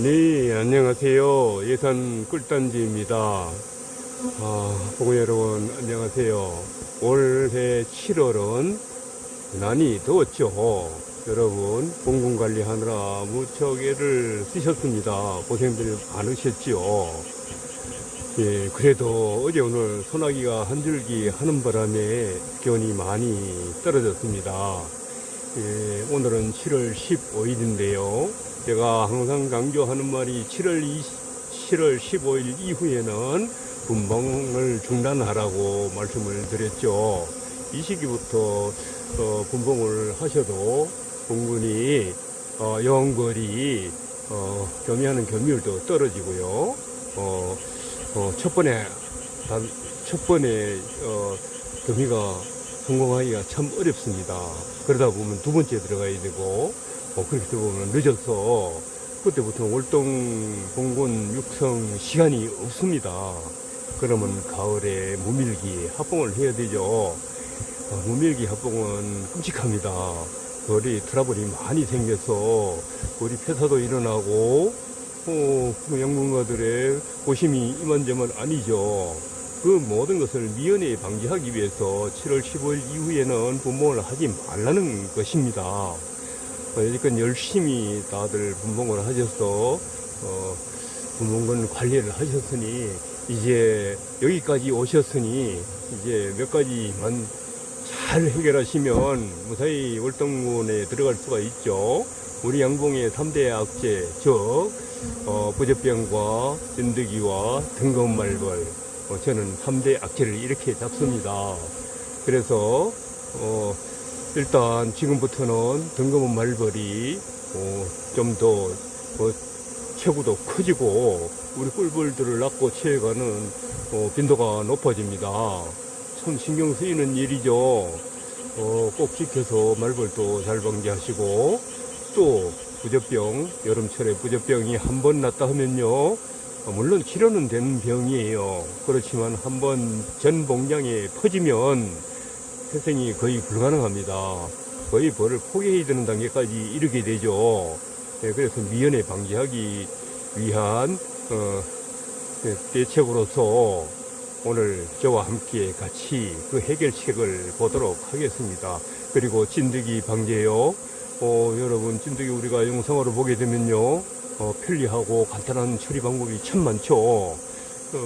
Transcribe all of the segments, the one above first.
네, 안녕하세요. 예산 꿀단지입니다. 아, 보고 여러분, 안녕하세요. 올해 7월은 난이 더웠죠. 여러분, 공군 관리하느라 무척 애를 쓰셨습니다. 고생들 많으셨죠. 예, 그래도 어제 오늘 소나기가 한 줄기 하는 바람에 기온이 많이 떨어졌습니다. 예, 오늘은 7월 15일인데요. 제가 항상 강조하는 말이 7월 20, 7월 15일 이후에는 분봉을 중단하라고 말씀을 드렸죠. 이 시기부터 어, 분봉을 하셔도 공군이 어, 영벌이 어, 겸유하는 겸율도 떨어지고요. 어, 어, 첫 번에 단, 첫 번에 어, 겸유가 성공하기가 참 어렵습니다. 그러다 보면 두 번째 들어가야 되고 어, 그렇게 보면 늦어서 그때부터 월동 공군 육성 시간이 없습니다. 그러면 가을에 무밀기 합봉을 해야 되죠. 어, 무밀기 합봉은 끔찍합니다. 거리 트러블이 많이 생겨서 우리 폐사도 일어나고 어, 그 양문가들의 고심이 이만저만 아니죠. 그 모든 것을 미연에 방지하기 위해서 7월 15일 이후에는 분봉을 하지 말라는 것입니다. 어, 여지껏 열심히 다들 분봉을 하셔서 어, 분봉권 관리를 하셨으니 이제 여기까지 오셨으니 이제 몇 가지만 잘 해결하시면 무사히 월동군에 들어갈 수가 있죠. 우리 양봉의 3대 악재, 즉 어, 부적병과 찐득이와 등검말벌 어, 저는 3대 악재를 이렇게 잡습니다. 그래서 어, 일단 지금부터는 등검은 말벌이 어, 좀더 어, 체구도 커지고 우리 꿀벌들을 낳고 채워가는 어, 빈도가 높아집니다. 참 신경 쓰이는 일이죠. 어, 꼭 지켜서 말벌도 잘 방지하시고 또 부적병 여름철에 부적병이 한 번 났다 하면요 어, 물론 치료는 되는 병이에요. 그렇지만 한번전 봉장에 퍼지면 회생이 거의 불가능합니다. 거의 벌을 포기해야 되는 단계까지 이르게 되죠. 네, 그래서 미연에 방지하기 위한 어, 네, 대책으로서 오늘 저와 함께 같이 그 해결책을 보도록 하겠습니다. 그리고 진드기 방제요. 어, 여러분 찐득이 우리가 영상으로 보게 되면요 어, 편리하고 간단한 처리 방법이 참 많죠. 어,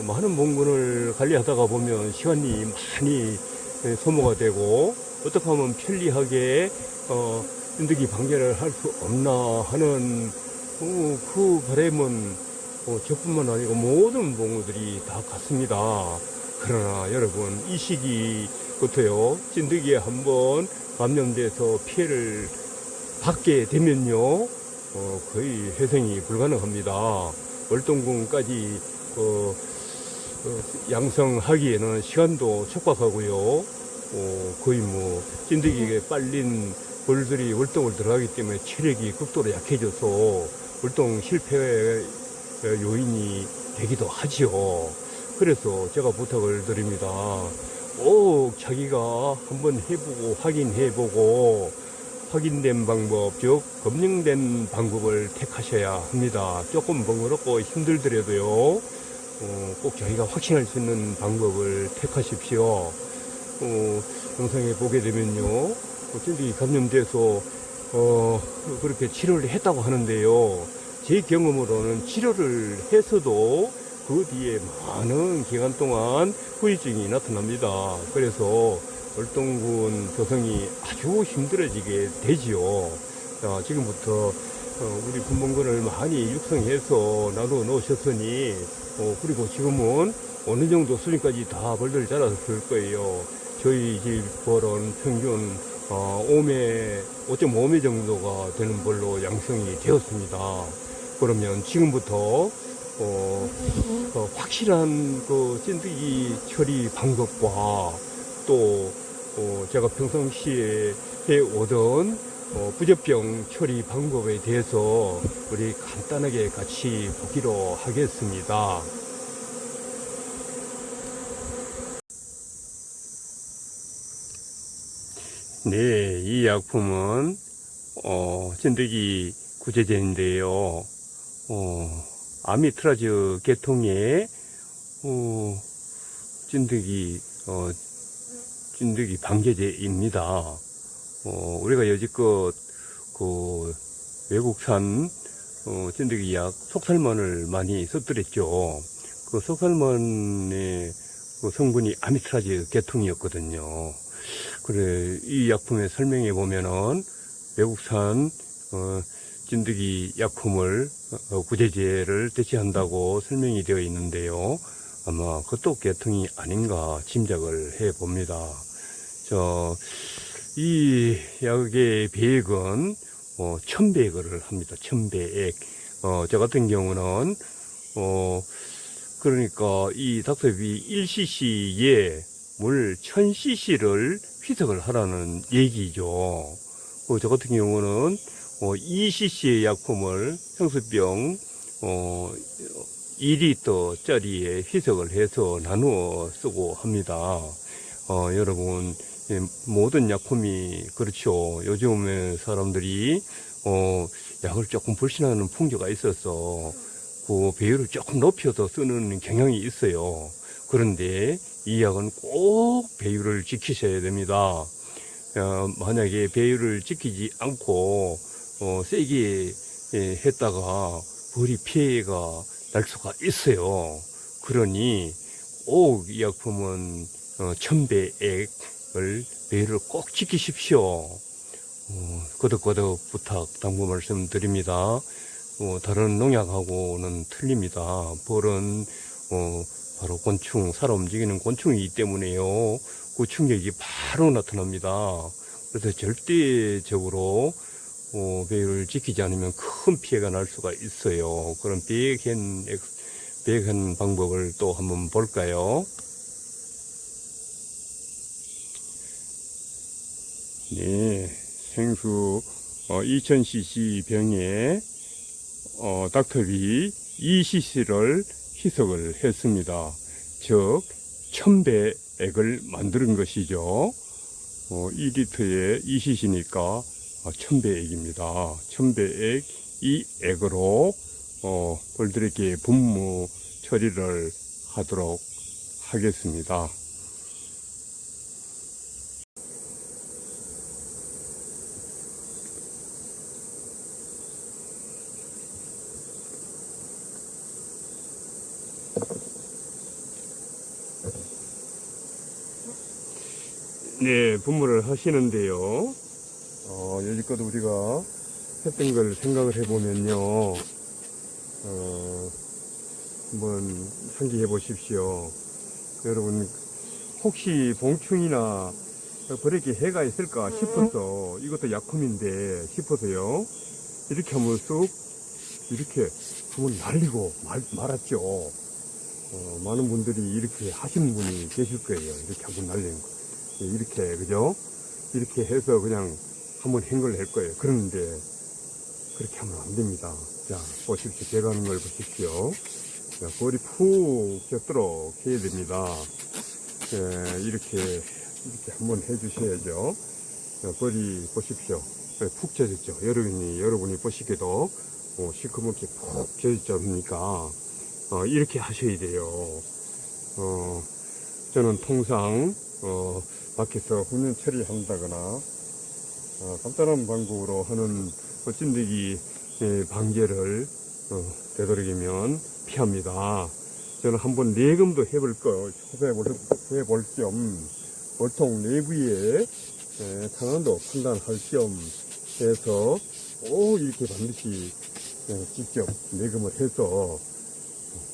많은 봉근을 관리하다가 보면 시간이 많이 예, 소모가 되고 어떻게 하면 편리하게 어, 찐득이 방제를 할 수 없나 하는 어, 그 바람은 어, 저뿐만 아니고 모든 봉우들이 다 같습니다. 그러나 여러분 이 시기 부터요 찐득이에 한번 감염돼서 피해를 받게 되면요, 어, 거의 회생이 불가능합니다. 월동군까지 어, 어, 양성하기에는 시간도 촉박하고요. 어, 거의 뭐 찐득이에 빨린 벌들이 월동을 들어가기 때문에 체력이 극도로 약해져서 월동 실패 요인이 되기도 하지요. 그래서 제가 부탁을 드립니다. 꼭 자기가 한번 해보고 확인해보고 확인된 방법, 즉 검증된 방법을 택하셔야 합니다. 조금 번거롭고 힘들더라도요. 어, 꼭 자기가 확신할 수 있는 방법을 택하십시오. 어, 영상에 보게 되면요. 어쩐지 감염돼서 어, 그렇게 치료를 했다고 하는데요. 제 경험으로는 치료를 했어도 그 뒤에 많은 기간 동안 후유증이 나타납니다. 그래서 월동군 조성이 아주 힘들어지게 되지요. 자, 지금부터 어, 우리 군봉군을 많이 육성해서 나눠 놓으셨으니 어, 그리고 지금은 어느 정도 수준까지 다 벌들 자랐을 거예요. 저희 집 벌은 평균 어, 5매, 5.5매 정도가 되는 벌로 양성이 되었습니다. 그러면 지금부터 어, 어, 확실한 그 찐득이 처리 방법과 또 어, 제가 평상시에 해오던 어, 부적병 처리 방법에 대해서 우리 간단하게 같이 보기로 하겠습니다. 네, 이 약품은 어, 찐득이 구제제인데요. 어, 아미트라즈 계통의 어, 찐득이 어, 찐득이 방제제입니다. 어, 우리가 여지껏 그 외국산 어, 찐득이 약 속살몬을 많이 썼더랬죠. 그 속살몬의 그 성분이 아미트라즈 계통이었거든요. 그래 이 약품의 설명에 보면은 외국산 어, 찐득이 약품을 어, 구제제를 대체한다고 설명이 되어 있는데요. 아마 그것도 계통이 아닌가 짐작을 해 봅니다. 저, 이 약의 배액은, 어, 천배액을 합니다. 천배액. 어, 저 같은 경우는, 어, 그러니까 이 닥터비 1cc에 물 1000cc를 희석을 하라는 얘기죠. 어, 저 같은 경우는, 어, 2cc의 약품을 향수병, 어, 2리터짜리에 희석을 해서 나누어 쓰고 합니다. 어, 여러분, 예, 모든 약품이 그렇죠. 요즘에 사람들이, 어, 약을 조금 불신하는 풍조가 있어서, 그 배율을 조금 높여서 쓰는 경향이 있어요. 그런데 이 약은 꼭 배율을 지키셔야 됩니다. 어, 만약에 배율을 지키지 않고, 어, 세게 예, 했다가, 벌이 피해가 날 수가 있어요. 그러니 꼭이 약품은 어, 천배액을 매일을 꼭 지키십시오. 어, 거듭거듭 부탁 당부 말씀드립니다. 어, 다른 농약하고는 틀립니다. 벌은 어, 바로 곤충, 살아 움직이는 곤충이기 때문에요. 그 충격이 바로 나타납니다. 그래서 절대적으로 어, 배율을 지키지 않으면 큰 피해가 날 수가 있어요. 그런 배액한, 배액한 방법을 또 한번 볼까요? 네, 생수 어, 2000cc 병에 어, 닥터비 2cc를 희석을 했습니다. 즉, 1000배액을 만드는 것이죠. 어, 2리터에 2cc니까 천배액입니다. 천배액 이 액으로 어, 벌들에게 분무 처리를 하도록 하겠습니다. 네, 분무를 하시는데요. 어, 여지껏 우리가 했던 걸 생각을 해보면요. 어, 한번 상기해 보십시오. 여러분, 혹시 봉충이나 벌에게 해가 있을까 싶어서 이것도 약품인데 싶어서요. 이렇게 하면 쑥 이렇게 한번 날리고 말, 말았죠. 어, 많은 분들이 이렇게 하시는 분이 계실 거예요. 이렇게 한번 날리는 거. 예, 이렇게, 그죠? 이렇게 해서 그냥 한번 헹궈 낼 거예요. 그런데 그렇게 하면 안 됩니다. 자, 보십시오. 제가 하는 걸 보십시오. 자, 볼이 푹 젖도록 해야 됩니다. 예, 이렇게, 이렇게 한번 해주셔야죠. 자, 볼이 보십시오. 예, 푹 젖었죠. 여러분이, 여러분이 보시기도 어, 시커멓게 푹 젖었지 않습니까? 어, 이렇게 하셔야 돼요. 어, 저는 통상, 어, 밖에서 훈련 처리한다거나, 어, 간단한 방법으로 하는 어, 찐득이 예, 방제를 어, 되도록이면 피합니다. 저는 한번 내금도 해볼 거, 해볼, 겸, 보통 내부에 예, 상황도 판단할 겸 해서 꼭 이렇게 반드시 예, 직접 내금을 해서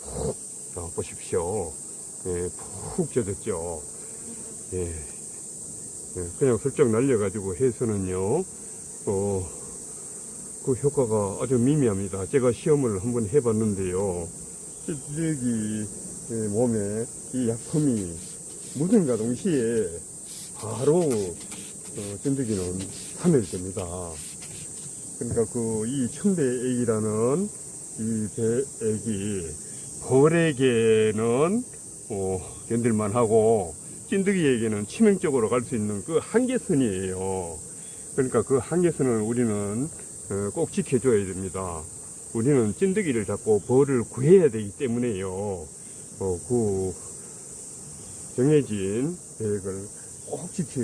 푹 어, 보십시오. 예, 푹 젖었죠. 예. 예, 그냥 슬쩍 날려가지고 해서는요, 어, 그 효과가 아주 미미합니다. 제가 시험을 한번 해봤는데요. 찌들기 예, 몸에 이 약품이 묻은가 동시에 바로 어, 찐득이는 사멸됩니다. 그러니까 그이 천배액이라는 이 배액이 벌에게는 어, 견딜만 하고 찐득이에게는 치명적으로 갈 수 있는 그 한계선이에요. 그러니까 그 한계선을 우리는 어, 꼭 지켜줘야 됩니다. 우리는 찐득이를 잡고 벌을 구해야 되기 때문에요. 어, 그 정해진 계획을 꼭 지켜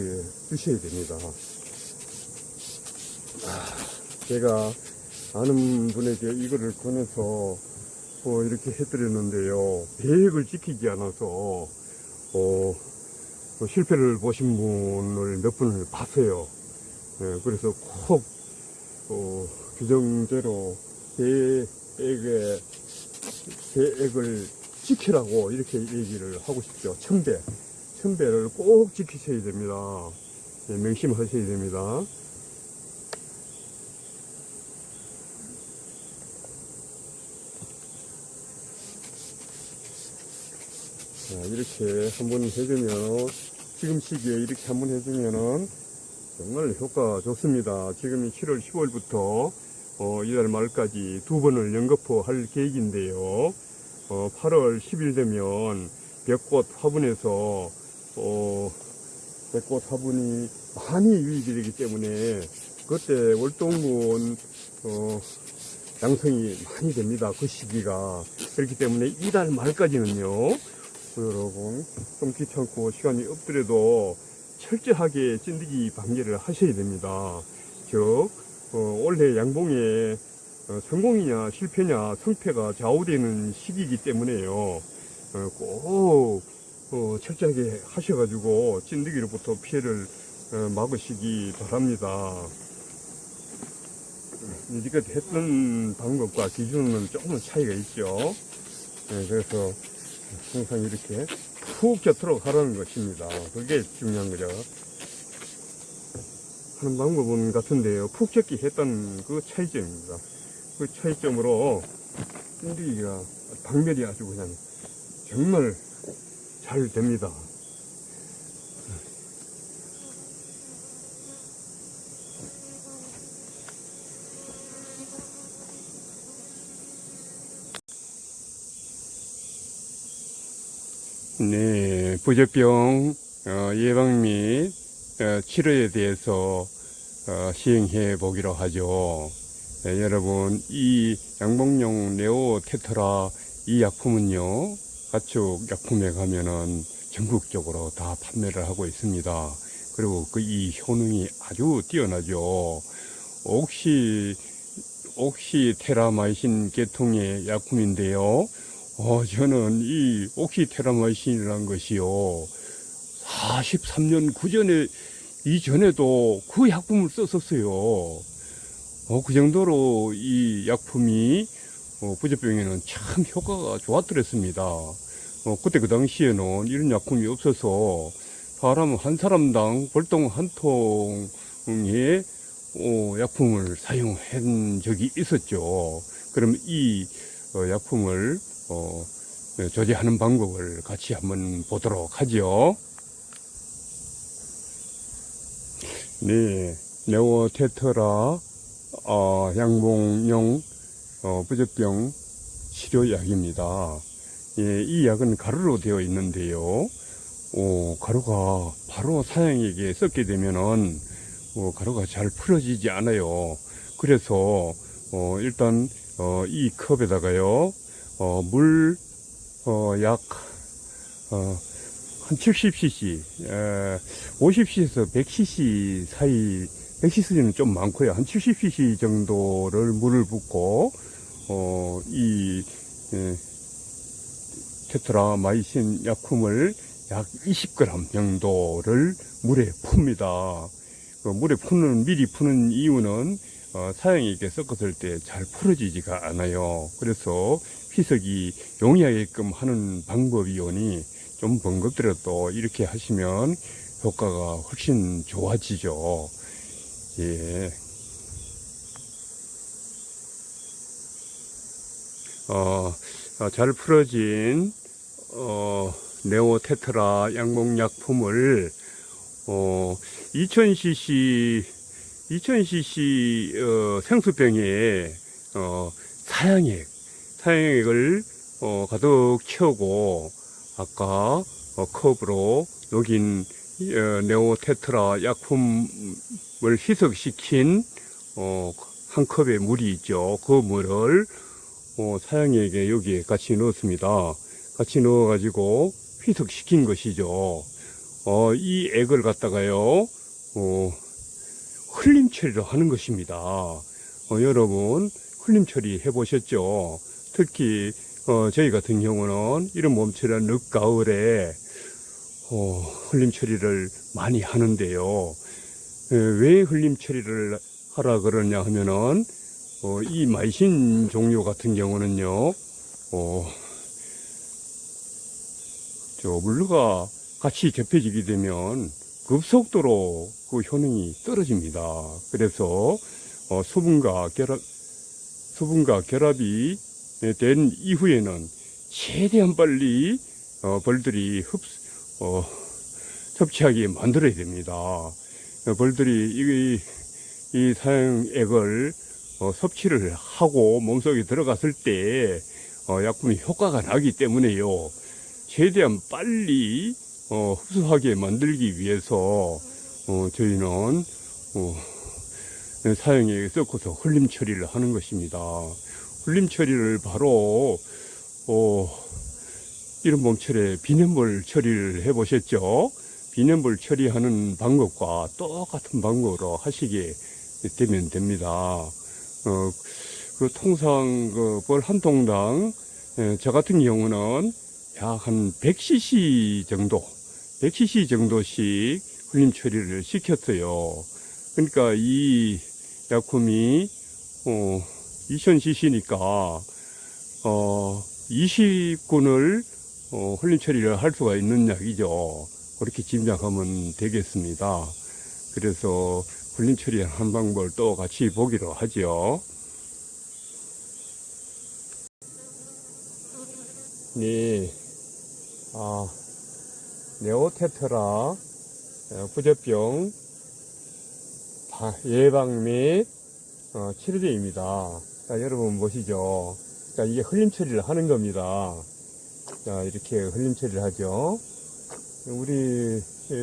주셔야 됩니다. 아, 제가 아는 분에게 이거를 권해서 어, 이렇게 해드렸는데요. 계획을 지키지 않아서 어, 어, 실패를 보신 분을 몇 분을 봤어요. 예, 그래서 꼭 어, 규정대로 계획에 계획을 지키라고 이렇게 얘기를 하고 싶죠. 천배, 천배를 꼭 지키셔야 됩니다. 예, 명심하셔야 됩니다. 자, 이렇게 한 번 해주면 지금 시기에 이렇게 한 번 해주면은 정말 효과 좋습니다. 지금이 7월 15일부터 어, 이달 말까지 두 번을 연거푸 할 계획인데요. 어, 8월 10일 되면 벽꽃 화분에서 어, 벽꽃 화분이 많이 유입이 되기 때문에 그때 월동군 어, 양성이 많이 됩니다. 그 시기가 그렇기 때문에 이달 말까지는요. 여러분 좀 귀찮고 시간이 없더라도 철저하게 찐득이 방제를 하셔야 됩니다. 즉 어, 올해 양봉에 어, 성공이냐 실패냐 성패가 좌우되는 시기이기 때문에요. 어, 꼭 어, 철저하게 하셔가지고 찐득이로부터 피해를 어, 막으시기 바랍니다. 이제껏 했던 방법과 기준은 조금 차이가 있죠. 네, 그래서 항상 이렇게 푹 젖도록 하라는 것입니다. 그게 중요한 거죠. 하는 방법은 같은데요. 푹 젖기 했던 그 차이점입니다. 그 차이점으로 찐득이가 방멸이 아주 그냥 정말 잘 됩니다. 네, 부적병 어, 예방 및 어, 치료에 대해서 어, 시행해 보기로 하죠. 네, 여러분, 이 양봉용 네오 테트라 이 약품은요, 가축 약품에 가면은 전국적으로 다 판매를 하고 있습니다. 그리고 그 이 효능이 아주 뛰어나죠. 옥시, 옥시 테라마이신 계통의 약품인데요. 어, 저는 이 옥시테라마이신이라는 것이요. 43년 그 전에, 이전에도 그 약품을 썼었어요. 어, 그 정도로 이 약품이 어, 부적병에는 참 효과가 좋았더랬습니다. 어, 그때 그 당시에는 이런 약품이 없어서 사람 한 사람당 볼동 한 통의 어, 약품을 사용한 적이 있었죠. 그럼 이 어, 약품을 어, 네, 조제하는 방법을 같이 한번 보도록 하죠. 네, 네오 테트라 어, 양봉용 어, 부적병 치료약입니다. 예, 이 약은 가루로 되어 있는데요. 오, 가루가 바로 사양에게 썼게 되면은 어, 가루가 잘 풀어지지 않아요. 그래서 어, 일단 어, 이 컵에다가요. 어, 물, 어, 약, 어, 한 70cc, 에, 50cc에서 100cc 사이, 100cc는 좀 많고요. 한 70cc 정도를 물을 붓고, 어, 이, 에, 테트라마이신 약품을 약 20g 정도를 물에 풉니다. 그 물에 푸는, 미리 푸는 이유는, 어, 사양에게 섞었을 때 잘 풀어지지가 않아요. 그래서 희석이 용이하게끔 하는 방법이오니 좀 번겁더라도 이렇게 하시면 효과가 훨씬 좋아지죠. 예. 어, 어, 잘 풀어진, 어, 네오 테트라 양봉약품을, 어, 2000cc, 2000cc, 어, 생수병에, 어, 사양액, 사양액을, 어, 가득 채우고, 아까, 어, 컵으로 녹인, 어, 네오 테트라 약품을 희석시킨, 어, 한 컵의 물이 있죠. 그 물을 어, 사양에게 여기에 같이 넣었습니다. 같이 넣어가지고 희석시킨 것이죠. 어, 이 액을 갖다가요, 어, 흘림 처리를 하는 것입니다. 어, 여러분, 흘림 처리 해보셨죠? 특히, 어, 저희 같은 경우는 이런 몸처리한 늦가을에, 어, 흘림 처리를 많이 하는데요. 에, 왜 흘림 처리를 하라 그러냐 하면은, 어, 이 마이신 종류 같은 경우는요, 어, 저 물과 같이 접해지게 되면 급속도로 그 효능이 떨어집니다. 그래서 어, 수분과 결합 수분과 결합이 된 이후에는 최대한 빨리 어, 벌들이 흡 어, 섭취하게 만들어야 됩니다. 어, 벌들이 이, 이 사용액을 어, 섭취를 하고 몸속에 들어갔을 때 어, 약품이 효과가 나기 때문에요. 최대한 빨리 어, 흡수하게 만들기 위해서 어, 저희는 어, 사용에 섞어서 흘림 처리를 하는 것입니다. 흘림 처리를 바로 어, 이런 몸철에 비눗물 처리를 해 보셨죠? 비눗물 처리하는 방법과 똑같은 방법으로 하시게 되면 됩니다. 어, 그 통상 그 벌 한 통당 예, 저 같은 경우는 약 한 100cc 정도, 100cc 정도씩 흘림 처리를 시켰어요. 그러니까 이 약품이 어 2000cc니까 어 20군을 어, 흘림 처리를 할 수가 있는 약이죠. 그렇게 짐작하면 되겠습니다. 그래서 흘림 처리한 방법을 또 같이 보기로 하죠. 네, 아, 네오테트라 어, 부제병 다- 예방 및 어, 치료제입니다. 자, 여러분 보시죠. 자, 이게 흘림 처리를 하는 겁니다. 자, 이렇게 흘림 처리를 하죠. 우리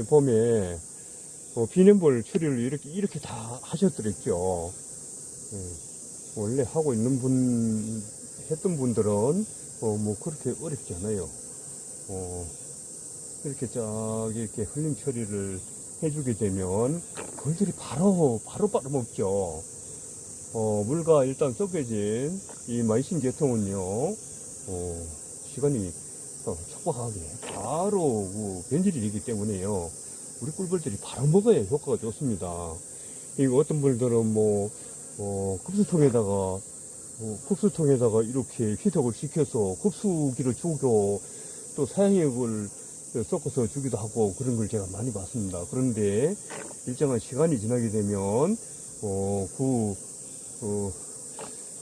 봄에 뭐 비눗물 처리를 이렇게 이렇게 다 하셨더랬죠. 예, 원래 하고 있는 분 했던 분들은 어, 뭐 그렇게 어렵지 않아요. 어, 이렇게 쫙 이렇게 흘림 처리를 해주게 되면 벌들이 바로 바로 바로 먹죠. 어, 물과 일단 섞여진 이 마이신 계통은요, 어, 시간이 어, 촉박하게 바로 그 변질이 되기 때문에요. 우리 꿀벌들이 바로 먹어야 효과가 좋습니다. 이거 어떤 분들은 뭐, 어, 급수통에다가, 어, 급수통에다가 이렇게 희석을 시켜서 급수기를 주고 또 사양액을 섞어서 주기도 하고 그런 걸 제가 많이 봤습니다. 그런데 일정한 시간이 지나게 되면, 어, 그, 어,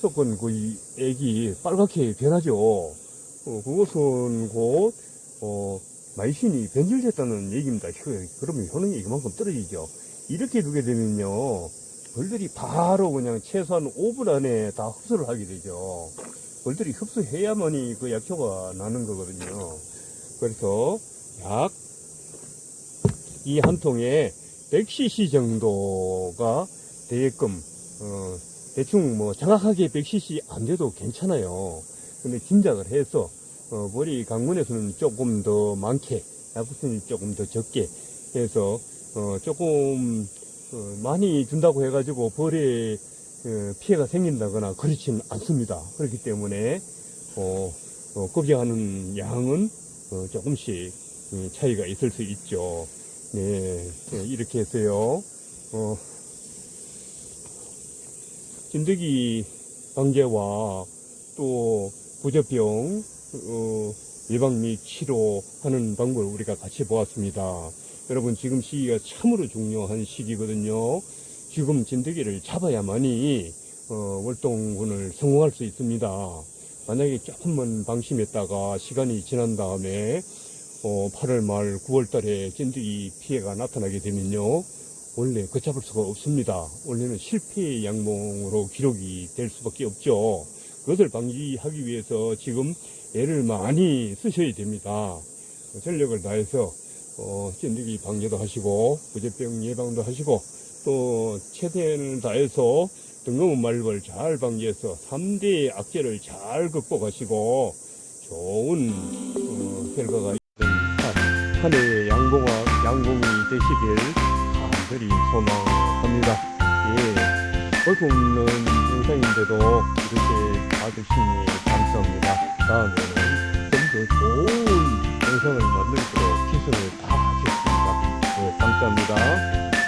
섞은 그이 액이 빨갛게 변하죠. 어, 그것은 곧, 어, 마이신이 변질됐다는 얘기입니다. 그- 그러면 효능이 이만큼 떨어지죠. 이렇게 두게 되면요, 벌들이 바로 그냥 최소한 5분 안에 다 흡수를 하게 되죠. 벌들이 흡수해야만이 그 약효가 나는 거거든요. 그래서 약 이 한 통에 100cc 정도가 되게끔, 어, 대충 뭐 정확하게 100cc 안 돼도 괜찮아요. 근데 짐작을 해서 어, 머리 강문에서는 조금 더 많게, 약국에서는 조금 더 적게 해서 어, 조금 어, 많이 준다고 해가지고 벌에 어, 피해가 생긴다거나 그렇지는 않습니다. 그렇기 때문에 어, 어, 급여하는 양은 어, 조금씩 음, 차이가 있을 수 있죠. 네, 네, 이렇게 해서요. 어, 진드기 방제와 또 부저병 어, 예방 및 치료하는 방법을 우리가 같이 보았습니다. 여러분 지금 시기가 참으로 중요한 시기거든요. 지금 진드기를 잡아야만이 어, 월동군을 성공할 수 있습니다. 만약에 조금만 방심했다가 시간이 지난 다음에 어, 8월 말 9월 달에 진드기 피해가 나타나게 되면요. 원래 걷잡을 수가 없습니다. 원래는 실패의 양봉으로 기록이 될 수밖에 없죠. 그것을 방지하기 위해서 지금 애를 많이 쓰셔야 됩니다. 전력을 다해서 어, 찐득이 방제도 하시고 부재병 예방도 하시고 또 최대한을 다해서 등검은 말벌 잘 방지해서 3대 악재를 잘 극복하시고 좋은 어, 결과가 있는 한, 한 해의 양봉아, 양봉이 되시길 간절히 소망합니다. 예, 얼굴 없는 인생인데도 이렇게 받으시니 감사합니다. 다음에는 좀 더 좋은 영상을 만들도록 기술을 다 하겠습니다. 예, 감사합니다.